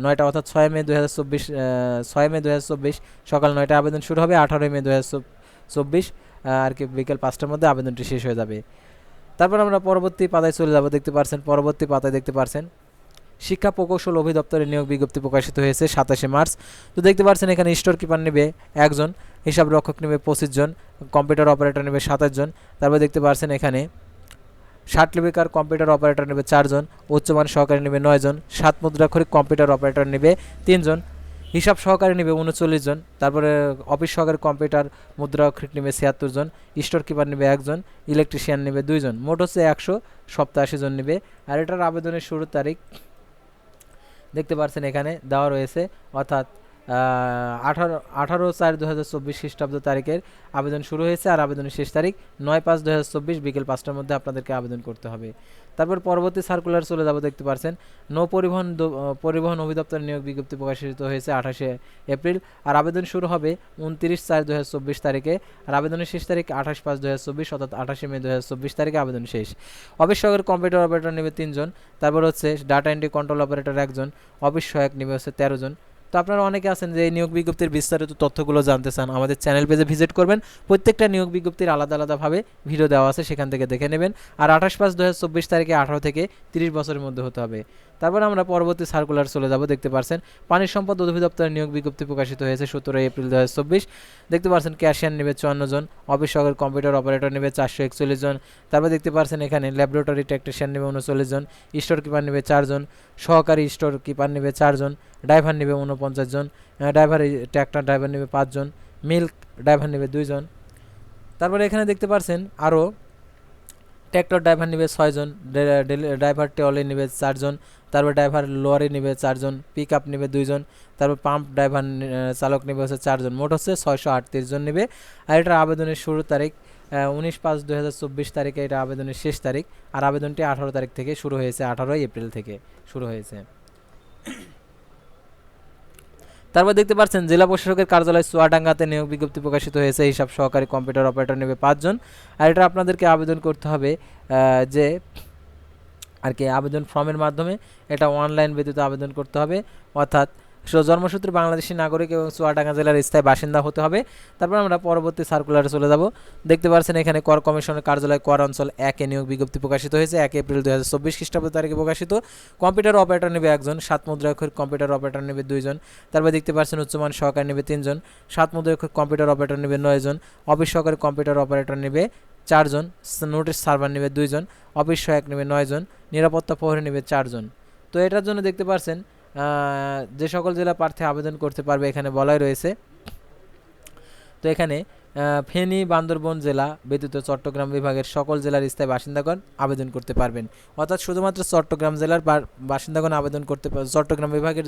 Speaker 1: নয়টা অর্থাৎ ছয় মে দু হাজার চব্বিশ ছয় মে দু হাজার চব্বিশ সকাল নয়টা আবেদন শুরু হবে, আঠারোই মে দু হাজার চব্বিশ আর কি বিকেল পাঁচটার মধ্যে আবেদনটি শেষ হয়ে যাবে। তারপর আমরা পরবর্তী পাতায় চলে যাব, দেখতে পারছেন, পরবর্তী পাতায় দেখতে পাচ্ছেন শিক্ষা প্রকৌশল অধিদপ্তরের নিয়োগ বিজ্ঞপ্তি প্রকাশিত হয়েছে সাতাশে মার্চ। তো দেখতে পাচ্ছেন, এখানে স্টোর কিপার নেবে একজন, হিসাব রক্ষক নেবে পঁচিশ জন, কম্পিউটার অপারেটর নেবে সাতাশ জন। তারপর দেখতে পাচ্ছেন, এখানে ষাট লিপিকার কম্পিউটার অপারেটর নেবে চারজন উচ্চমান সহকারী নেবে নয় জন, সাত মুদ্রাক্ষরিক কম্পিউটার অপারেটর নেবে তিনজন হিসাব সহকারী নেবে উনচল্লিশ জন, তারপরে অফিস সহকারী কম্পিউটার মুদ্রাক্ষরিক নেবে ছিয়াত্তর জন, স্টোর কিপার নেবে একজন ইলেকট্রিশিয়ান নেবে দুইজন মোট হচ্ছে একশো সপ্তাশি জন নেবে। আর এটার আবেদনের শুরুর তারিখ দেখতে পাচ্ছেন এখানে দেওয়া রয়েছে অর্থাৎ আঠারো আঠারো চার দু হাজার চব্বিশ খ্রিস্টাব্দ তারিখের আবেদন শুরু হয়েছে আর আবেদনের শেষ তারিখ নয় পাঁচ দু হাজার চব্বিশ বিকেল পাঁচটার মধ্যে আপনাদেরকে আবেদন করতে হবে। তারপর পরবর্তী সার্কুলার চলে যাব, দেখতে পারছেন। নৌ পরিবহন পরিবহন অধিদপ্তর নিয়োগ বিজ্ঞপ্তি প্রকাশিত হয়েছে আঠাশে এপ্রিল আর আবেদন শুরু হবে উনত্রিশ চার দু হাজার চব্বিশ তারিখে আর আবেদনের শেষ তারিখ আঠাশ পাঁচ দু হাজার চব্বিশ অর্থাৎ আঠাশে মে দু হাজার চব্বিশ তারিখে আবেদন শেষ। অফিস কম্পিউটার অপারেটর নেবে তিনজন। তারপর হচ্ছে ডাটা এন্ট্রি কন্ট্রোল অপারেটর একজন। অফিস সহায়ক নেবে হচ্ছে তেরো জন। তো আপনারা অনেকে আছেন যে নিয়োগ বিজ্ঞপ্তির বিস্তারিত তথ্যগুলো জানতে চান, আমাদের চ্যানেল পেজে ভিজিট করবেন। প্রত্যেকটা নিয়োগ বিজ্ঞপ্তির আলাদা আলাদাভাবে ভিডিও দেওয়া আছে, সেখান থেকে দেখে নেবেন। আর আঠাশ পাঁচ দু তারিখে আঠারো থেকে তিরিশ বছরের মধ্যে হতে হবে। তারপর আমরা পরবর্তী সার্কুলার চলে যাব, দেখতে পাচ্ছেন পানি সম্পদ অধিদপ্তরের নিয়োগ বিজ্ঞপ্তি প্রকাশিত হয়েছে সতেরোই এপ্রিল দু হাজার চব্বিশ। দেখতে পাচ্ছেন ক্যাশিয়ার নেবে চুয়ান্ন জন, অফিস সহকারী কম্পিউটার অপারেটর নেবে চারশো একচল্লিশ জন। তারপর দেখতে পাচ্ছেন এখানে ল্যাবরেটরি টেকনিশিয়ান নেবে উনচল্লিশ জন স্টোর কিপার নেবে চারজন সহকারী স্টোর কিপার নেবে চারজন ড্রাইভার নেবে উনপঞ্চাশ জন ড্রাইভার ট্র্যাক্টর, ড্রাইভার নেবে পাঁচজন মিল্ক ড্রাইভার নেবে দুইজন তারপরে এখানে দেখতে পারছেন আরও ট্র্যাক্টর ড্রাইভার নেবে ছয়জন ড্রাইভার ট্রলি নেবে চারজন তারপর ড্রাইভার লরি নেবে চারজন পিক আপ নেবে দুইজন তারপর পাম্প ড্রাইভার চালক নেবে হচ্ছে চারজন মোট হচ্ছে ছয়শো আটত্রিশ জন নেবে। আর এটার আবেদনের শুরু তারিখ উনিশ পাঁচ দু হাজার চব্বিশ তারিখে এটা আবেদনের শেষ তারিখ। আর আবেদনটি আঠারো তারিখ থেকে শুরু হয়েছে, আঠারোই এপ্রিল থেকে শুরু হয়েছে। তারপর দেখতে পাচ্ছেন জেলা প্রশাসকের কার্যালয় সোয়াডাঙ্গাতে নিয়োগ বিজ্ঞপ্তি প্রকাশিত হয়েছে। হিসাব সহকারী কম্পিউটার অপারেটর নেবে পাঁচজন। আর এটা আপনাদেরকে আবেদন করতে হবে যে আর কি আবেদন ফর্মের মাধ্যমে এটা অনলাইন ব্যতীত আবেদন করতে হবে। অর্থাৎ জন্মসূত্রে বাংলাদেশি নাগরিক এবং চুয়াডাঙ্গা জেলার স্থায়ী বাসিন্দা হতে হবে। তারপর আমরা পরবর্তী সার্কুলারে চলে যাব। দেখতে পাচ্ছেন এখানে কর কমিশনের কার্যালয় কর অঞ্চল একে নিয়োগ বিজ্ঞপ্তি প্রকাশিত হয়েছে। এক এপ্রিল দু হাজার চব্বিশ খ্রিস্টাব্দ তারিখে প্রকাশিত। কম্পিউটার অপারেটর নেবে একজন, সাত মুদ্রাক্ষর কম্পিউটার অপারেটর নেবে দুইজন। তারপর দেখতে পাচ্ছেন উচ্চমান সহকারী নেবে তিনজন, সাত মুদ্রাক্ষর কম্পিউটার অপারেটর নেবে নয়জন, অফিস সহকারী কম্পিউটার অপারেটর নেবে চারজন নোটিশ সার্ভার নেবে দুইজন, অফিস সহায়ক নেবে নয়জন, নিরাপত্তা প্রহরী নেবে চারজন। তো এটার জন্য দেখতে পাচ্ছেন যে সকল জেলা প্রার্থী আবেদন করতে পারবে এখানে বলাই রয়েছে। তো এখানে ফেনী, বান্দরবন জেলা ব্যতীত চট্টগ্রাম বিভাগের সকল জেলার স্থায়ী বাসিন্দাগণ আবেদন করতে পারবেন। অর্থাৎ শুধুমাত্র চট্টগ্রাম জেলার বাসিন্দাগণ আবেদন করতে চট্টগ্রাম বিভাগের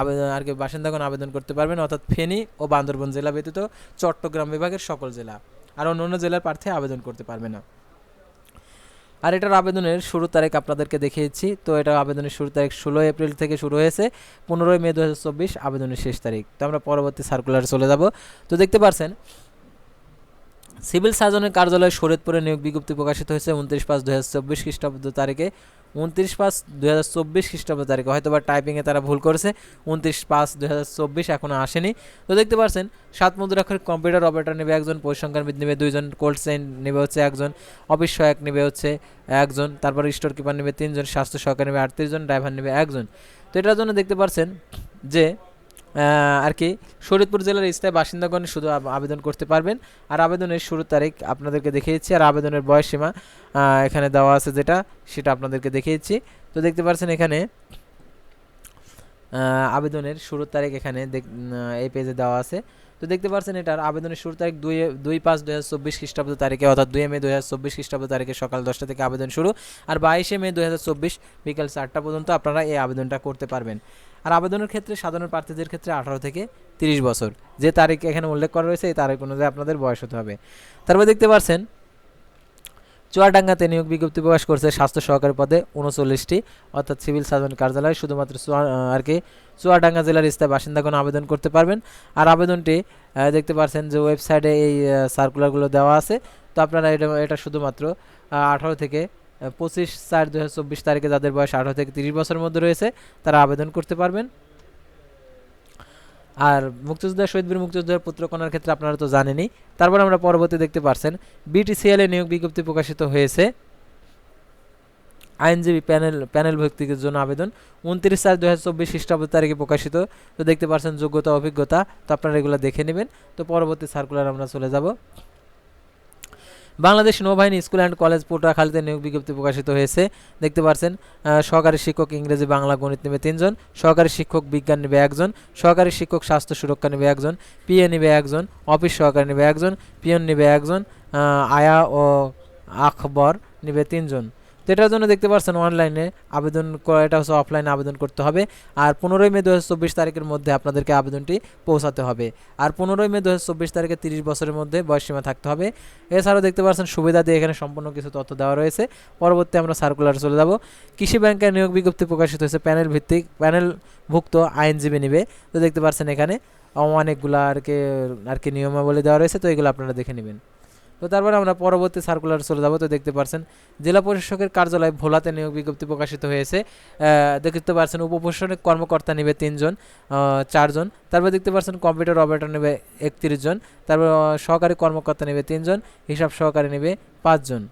Speaker 1: আবেদন আর কি বাসিন্দাগণ আবেদন করতে পারবেন, অর্থাৎ ফেনী ও বান্দরবন জেলা ব্যতীত চট্টগ্রাম বিভাগের সকল জেলা। আর অন্য অন্য জেলার প্রার্থী আবেদন করতে পারবে না। আর এটার আবেদনের শুরু তারিখ আপনাদেরকে দেখিয়েছি। তো এটা আবেদনের শুরু তারিখ ষোলোই এপ্রিল থেকে শুরু হয়েছে। পনেরোই মে দু হাজার চব্বিশ আবেদনের শেষ তারিখ। তো আমরা পরবর্তী সার্কুলারে চলে যাব। তো দেখতে পারছেন, সিভিল সার্জনের কার্যালয় শরীয়তপুরে নিয়োগ বিজ্ঞপ্তি প্রকাশিত হয়েছে উনত্রিশ পাঁচ দু হাজার চব্বিশ খ্রিস্টাব্দ তারিখে। উনত্রিশ পাঁচ দু হাজার চব্বিশ খ্রিস্টাব্দ তারিখে। হয়তো বা টাইপিংয়ে তারা ভুল করেছে। উনত্রিশ পাঁচ দু হাজার চব্বিশ এখনও আসেনি। তো দেখতে পাচ্ছেন সাত মুদ্রাক্ষর কম্পিউটার অপারেটর নেবে একজন পরিসংখ্যানবিদ নেবে দুইজন কোল্ড চেইন নেবে হচ্ছে একজন অফিস সহায়ক নেবে হচ্ছে একজন, তারপর স্টোর কিপার নেবে তিনজন, স্বাস্থ্য সহকারী নেবে আটত্রিশ জন ড্রাইভার নেবে একজন। তো এটার জন্য দেখতে পাচ্ছেন যে আর কি, শরীয়তপুর জেলার স্থায়ী বাসিন্দাগণ শুধু আবেদন করতে পারবেন। আর আবেদনের শুরুর তারিখ আপনাদেরকে দেখিয়েছি, আর আবেদনের বয়স সীমা এখানে দেওয়া আছে যেটা, সেটা আপনাদেরকে দেখিয়েছি। তো দেখতে পাচ্ছেন এখানে আবেদনের শুরুর তারিখ এখানে এই পেজে দেওয়া আছে। তো দেখতে পাচ্ছেন এটার আবেদনের শুরু তারিখ দুই দুই পাঁচ দুই হাজার চব্বিশ খ্রিস্টাব্দ তারিখে, অর্থাৎ দুই মে দুই হাজার চব্বিশ খ্রিস্টাব্দ তারিখে সকাল দশটা থেকে আবেদন শুরু। আর বাইশে মে দুই হাজার চব্বিশ বিকাল চারটা পর্যন্ত আপনারা এই আবেদনটা করতে পারবেন। আর আবেদনের ক্ষেত্রে সাধারণ প্রার্থীদের ক্ষেত্রে আঠারো থেকে তিরিশ বছর। যে তারিখ এখানে উল্লেখ করা রয়েছে, এই তারিখ অনুযায়ী আপনাদের বয়স হতে হবে। তারপর দেখতে পাচ্ছেন চুয়াডাঙ্গাতে নিয়োগ বিজ্ঞপ্তি প্রকাশ করছে স্বাস্থ্য সহকারী পদে উনচল্লিশটি, অর্থাৎ সিভিল সার্জন কার্যালয়, শুধুমাত্র আর কি, চুয়াডাঙ্গা জেলার স্থায়ী বাসিন্দাগণ আবেদন করতে পারবেন। আর আবেদনটি দেখতে পাচ্ছেন যে ওয়েবসাইটে এই সার্কুলারগুলো দেওয়া আছে। তো আপনারা এটা এটা শুধুমাত্র আঠারো থেকে পঁচিশ চার দু তারিখে যাদের বয়স আঠারো থেকে তিরিশ বছরের মধ্যে রয়েছে, তারা আবেদন করতে পারবেন। আর মুক্তিযোদ্ধা শহীদ বীর মুক্তিযোদ্ধার পুত্রকন্যার ক্ষেত্রে আপনারা তো জানেনই। তারপর আমরা পরবর্তী দেখতে পারছেন বিটিসিএল এ নিয়োগ বিজ্ঞপ্তি প্রকাশিত হয়েছে। আইনজীবী প্যানেল প্যানেল ভক্তির জন্য আবেদন, উনত্রিশ চার দু হাজার চব্বিশ খ্রিস্টাব্দ তারিখে প্রকাশিত। তো দেখতে পাচ্ছেন যোগ্যতা, অভিজ্ঞতা, তো আপনারা এগুলো দেখে নেবেন। তো পরবর্তী সার্কুলার আমরা চলে যাব। বাংলাদেশ নৌবাহিনী স্কুল অ্যান্ড কলেজ পটুয়াখালীতে নিয়োগ বিজ্ঞপ্তি প্রকাশিত হয়েছে। দেখতে পাচ্ছেন সহকারী শিক্ষক ইংরেজি, বাংলা, গণিত নেবে তিনজন, সহকারী শিক্ষক বিজ্ঞান নেবে একজন, সহকারী শিক্ষক স্বাস্থ্য সুরক্ষা নেবে একজন, পিএ নেবে একজন, অফিস সহকারী নেবে একজন পিএন নেবে একজন আয়া ও আকবর নেবে তিনজন। তো এটার জন্য দেখতে পাচ্ছেন অনলাইনে আবেদন এটা হচ্ছে অফলাইনে আবেদন করতে হবে। আর পনেরোই মে দু হাজার চব্বিশ তারিখের মধ্যে আপনাদেরকে আবেদনটি পৌঁছাতে হবে। আর পনেরোই মে দু হাজার চব্বিশ তারিখে তিরিশ বছরের মধ্যে বয়সসীমা থাকতে হবে। এছাড়াও দেখতে পাচ্ছেন সুবিধা দিয়ে এখানে সম্পূর্ণ কিছু তথ্য দেওয়া রয়েছে। পরবর্তী আমরা সার্কুলার চলে যাব। কৃষি ব্যাংকের নিয়োগ বিজ্ঞপ্তি প্রকাশিত হয়েছে। প্যানেল ভিত্তিক প্যানেলভুক্ত আইনজীবী নিবে। তো দেখতে পাচ্ছেন এখানে অনেকগুলো আর কি আর কি নিয়মাবলী দেওয়া রয়েছে। তো এগুলো আপনারা দেখে নেবেন। তো তারপরে আমরা পরবর্তী সার্কুলার চলে যাব, তো দেখতে পাচ্ছেন জেলা প্রশাসকের কার্যালয় ভোলাতে নিয়োগ বিজ্ঞপ্তি প্রকাশিত হয়েছে। দেখতে পাচ্ছেন উপপ্রশাসনিক কর্মকর্তা নেবে তিনজন চারজন। তারপর দেখতে পাচ্ছেন কম্পিউটার অপারেটর নেবে একত্রিশ জন। তারপর সহকারী কর্মকর্তা নেবে তিনজন, হিসাব সহকারী নেবে পাঁচজন।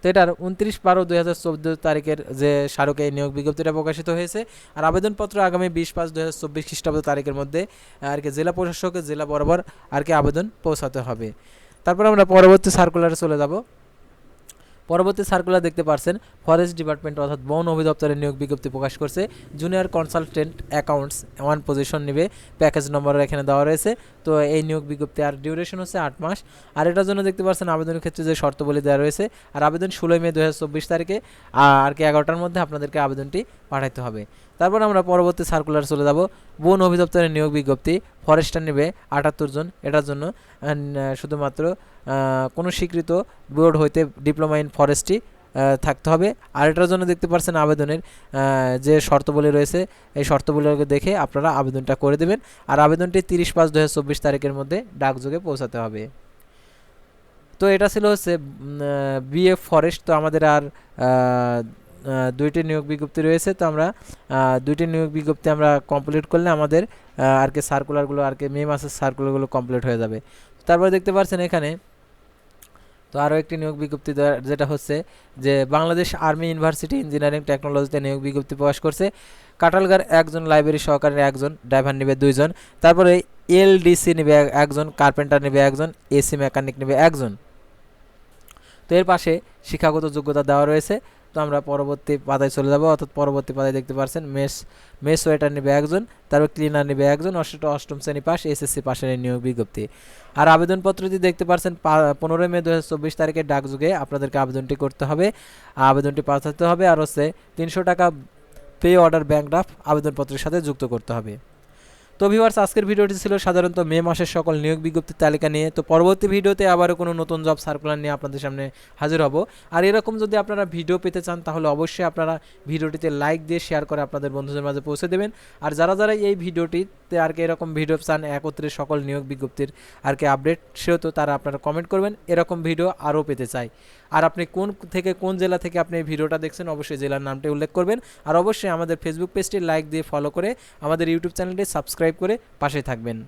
Speaker 1: তো এটার উনত্রিশ বারো দুই হাজার চোদ্দ তারিখের যে স্মারকে নিয়োগ বিজ্ঞপ্তিটা প্রকাশিত হয়েছে। আর আবেদনপত্র আগামী বিশ পাঁচ দুই হাজার চব্বিশ খ্রিস্টাব্দ তারিখের মধ্যে, আর কি জেলা প্রশাসকের জেলা বরাবর আর কি আবেদন পৌঁছাতে হবে। তারপর আমরা পরবর্তী সার্কুলারে চলে যাব। পরবর্তী সার্কুলার দেখতে পাচ্ছেন ফরেস্ট ডিপার্টমেন্ট অর্থাৎ বন অধিদপ্তরের নিয়োগ বিজ্ঞপ্তি প্রকাশ করছে। Junior consultant accounts one position নেবে প্যাকেজ নম্বর এখানে দেওয়া রয়েছে। তো এই নিয়োগ বিজ্ঞপ্তি আর ডিউরেশন হচ্ছে আট মাস। আর এটার জন্য দেখতে পাচ্ছেন আবেদনের ক্ষেত্রে যে শর্তবলী দেওয়া রয়েছে, আর আবেদন ষোলোই মে দু হাজার চব্বিশ তারিখে, আর কি এগারোটার মধ্যে আপনাদেরকে আবেদনটি পাঠাইতে হবে। তারপর আমরা পরবর্তী সার্কুলার চলে যাব। বন অভিদপ্তরের নিয়োগ বিজ্ঞপ্তি ফরেস্টার নেবে আটাত্তর জন। এটার জন্য শুধুমাত্র কোনো স্বীকৃত বোর্ড হইতে ডিপ্লোমা ইন ফরেস্ট্রি থাকতে হবে। আর এটার জন্য দেখতে পাচ্ছেন আবেদনের যে শর্তবলী রয়েছে, এই শর্তবলীকে দেখে আপনারা আবেদনটা করে দেবেন। আর আবেদনটি তিরিশ পাঁচ দু তারিখের মধ্যে ডাকযোগে পৌঁছাতে হবে। তো এটা ছিল হচ্ছে বিএফ ফরেস্ট তো আমাদের আর দুইটি নিয়োগ বিজ্ঞপ্তি রয়েছে, তো আমরা দুইটি নিয়োগ বিজ্ঞপ্তি আমরা কমপ্লিট করলে আমাদের আর কি সার্কুলারগুলো আর কে মে মাসের সার্কুলারগুলো কমপ্লিট হয়ে যাবে। তারপরে দেখতে পাচ্ছেন এখানে, তো আরও একটি নিয়োগ বিজ্ঞপ্তি যেটা হচ্ছে যে বাংলাদেশ আর্মি ইউনিভার্সিটি ইঞ্জিনিয়ারিং টেকনোলজিতে নিয়োগ বিজ্ঞপ্তি প্রকাশ করছে। কাটালগার একজন লাইব্রেরি সহকারী একজন ড্রাইভার নেবে দুইজন। তারপরে এলডিসি নেবে একজন কার্পেন্টার নেবে একজন এসি মেকানিক নেবে একজন। তো এর পাশে শিক্ষাগত যোগ্যতা দেওয়া রয়েছে। তো আমরা পরবর্তী পাতায় চলে যাব। অর্থাৎ পরবর্তী পাতায় দেখতে পাচ্ছেন মেস মেস ওয়েটার নেবে একজন, তারপর ক্লিনার নেবে একজন অষ্টম অষ্টম শ্রেণি পাস এসএসসি পাশের নিয়োগ বিজ্ঞপ্তি। আর আবেদনপত্রটি দেখতে পাচ্ছেন পনেরোই মে দু চব্বিশ তারিখে ডাকযুগে আপনাদেরকে আবেদনটি করতে হবে। আবেদনটি পাঠাতে হবে আর হচ্ছে তিনশো টাকা পে অর্ডার ব্যাংক ড্রাফট আবেদনপত্রের সাথে যুক্ত করতে হবে। তো ভিউয়ার্স আজকের ভিডিওটি ছিল সাধারণত মে মাসের সকল নিয়োগ বিজ্ঞপ্তির তালিকা নিয়ে। তো পরবর্তী ভিডিওতে আবারও কোনো নতুন জব সার্কুলার নিয়ে আপনাদের সামনে হাজির হব। আর এরকম যদি আপনারা ভিডিও পেতে চান, তাহলে অবশ্যই আপনারা ভিডিওটিতে লাইক দিয়ে শেয়ার করে আপনাদের বন্ধুদের মাঝে পৌঁছে দেবেন। আর যারা যারা এই ভিডিওটিতে আর কি এরকম ভিডিও চান, একত্রে সকল নিয়োগ বিজ্ঞপ্তির আর কি আপডেট সেহেতু তারা আপনারা কমেন্ট করবেন, এরকম ভিডিও আরও পেতে চাই আর আপনি কোন থেকে কোন জেলা থেকে আপনি এই ভিডিওটা দেখছেন, অবশ্যই জেলার নামটি উল্লেখ করবেন। আর অবশ্যই আমাদের ফেসবুক পেজটি লাইক দিয়ে ফলো করে আমাদের ইউটিউব চ্যানেলটি সাবস্ক্রাইব করে পাশে থাকবেন।